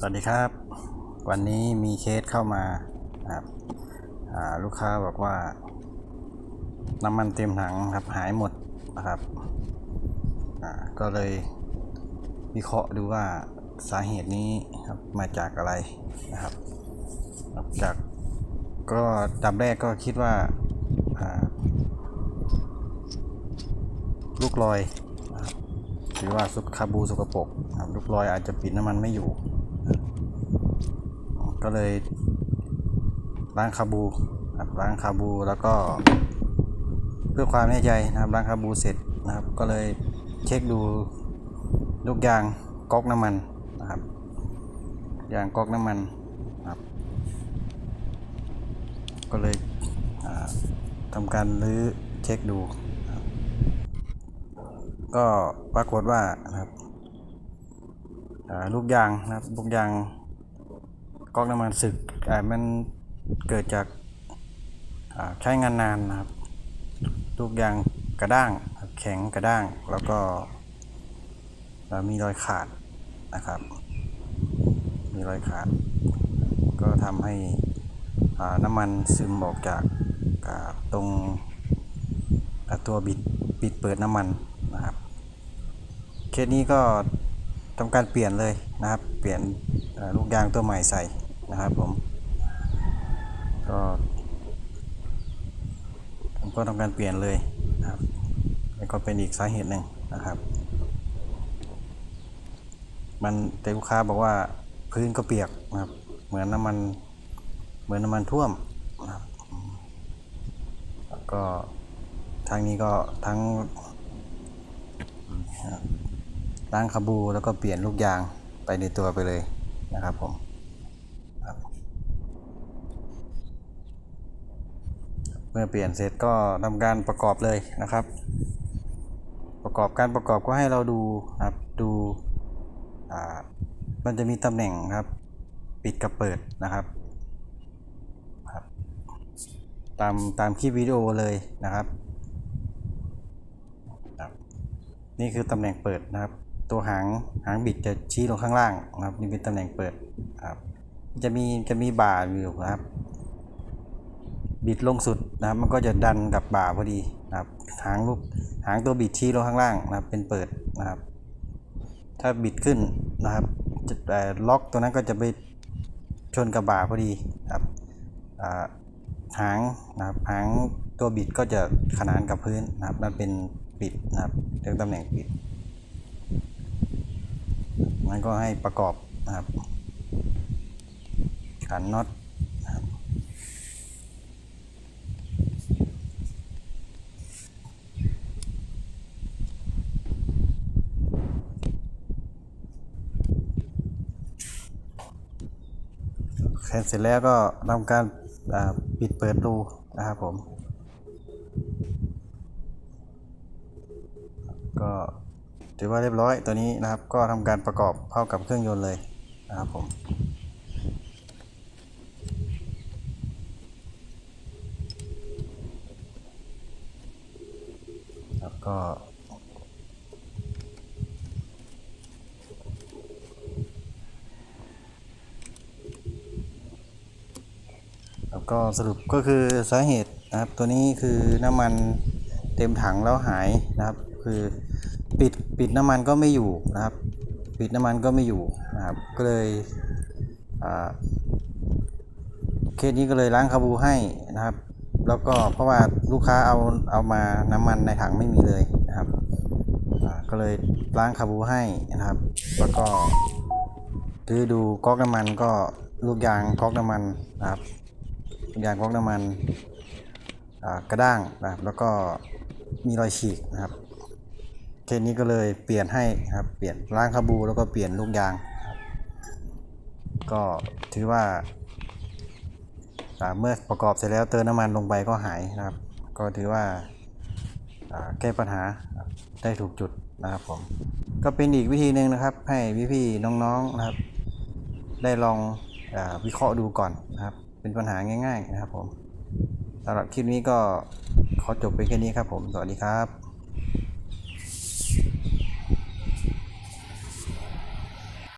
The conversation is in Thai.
สวัสดีครับ วันนี้มีเคสเข้ามาครับลูกค้าบอกว่า น้ำมันเต็มถังครับหายหมดนะครับก็เลยวิเคราะห์ดูว่าสาเหตุนี้ครับมาจากอะไรนะครับ จากก็ดับแรกก็คิดว่าลูกลอย หรือว่าสุกคาบูสกปรกนะครับลูกลอยอาจจะปิดน้ำมันไม่อยู่ ก็เลยล้างคาบูครับล้างคาบูแล้วก็ เพื่อความแน่ใจนะครับล้างคาบูเสร็จนะครับ ก็เลยเช็คดูลูกยางก๊อกน้ำมันนะครับยางก๊อกน้ำมันนะครับ ก็เลยทำการรื้อเช็คดู ก็ปรากฏว่านะครับลูกยางนะครับลูกยางก๊อกน้ำมันสึกมันเกิดจากใช้งานนานนะครับ ลูกยางกระด้างแข็งกระด้างแล้วก็มีรอยขาดนะครับ มีรอยขาด ก็ทำให้น้ำมันซึมออกจากตรงตัวบิดปิดเปิดน้ำมันนะครับ เคสนี้ก็ทำการเปลี่ยนเลยนะครับ เปลี่ยนลูกยางตัวใหม่ใส่นะครับผม ก็ผมก็ทำการเปลี่ยนเลยนะครับแล้วก็เป็นอีกสาเหตุหนึ่งนะครับ มันแต่ลูกค้าบอกว่าพื้นก็เปียกนะครับ เหมือนน้ำมันเหมือนน้ำมันท่วมนะครับแล้วก็ทางนี้ก็ทั้ง ล้างคาบูแล้วก็เปลี่ยนลูกยางไปในตัวไปเลยนะครับผมเมื่อเปลี่ยนเสร็จก็ทำการประกอบเลยนะครับ ประกอบการประกอบก็ให้เราดูนะครับดูมันจะมีตำแหน่งครับปิดกับเปิดนะครับครับ ตามตามคลิปวิดีโอเลยนะครับ นี่คือตำแหน่งเปิดนะครับ ตัวหางหางบิดจะชี้ลงข้างล่างนะครับนี่เป็นตำแหน่งเปิดครับจะมีจะมีบ่าอยู่นะครับ บิดลงสุดนะครับมันก็จะดันกับบ่าพอดีนะครับหางลูกหางตัวบิดชี้ลงข้างล่างนะครับเป็นเปิดนะครับ ถ้าบิดขึ้นนะครับจะล็อกตัวนั้นก็จะไปชนกับบ่าพอดีนะครับหางนะครับหางตัวบิดก็จะขนานกับพื้นนะครับนั่นเป็นปิดนะครับเรียกตำแหน่งปิด มันก็ให้ประกอบนะครับขันน็อตแข่งเสร็จแล้วก็ทำการาปิดเปิดรูนะครับผม ก็ ถือว่าเรียบร้อยตัวนี้นะครับ ก็ทำการประกอบเข้ากับเครื่องยนต์เลยนะครับผมแล้วก็แล้วก็สรุปก็คือสาเหตุนะครับตัวนี้คือน้ำมันเต็มถังแล้วหายนะครับ คือ ปิดปิดน้ำมันก็ไม่อยู่นะครับ ปิดน้ำมันก็ไม่อยู่นะครับ ก็เลยอ่าเคสนี้ก็เลยล้างคาบูให้นะครับ แล้วก็เพราะว่าลูกค้าเอาเอามาน้ำมันในถังไม่มีเลยนะครับก็เลยล้างคาบูให้นะครับ แล้วก็คือดูก๊อกน้ำมันก็ลูกยางก๊อกน้ำมันนะครับลูกยางก๊อกน้ำมันอ่ากระด้างนะครับแล้วก็มีรอยฉีกนะครับ เคสนี้ก็เลยเปลี่ยนให้ครับเปลี่ยนล้างคาบูแล้วก็เปลี่ยนลูกยาง ก็ถือว่าเมื่อประกอบเสร็จแล้วเติมน้ำมันลงไปก็หายนะครับ ก็ถือว่าแก้ปัญหาได้ถูกจุดนะครับผมก็เป็นอีกวิธีหนึ่งนะครับ ให้พี่ๆน้องๆนะครับ ได้ลองอวิเคราะห์ดูก่อนนะครับ เป็นปัญหาง่าย ๆ นะครับผมสำหรับคลิปนี้ก็ขอจบไปแค่นี้ครับผม สวัสดีครับ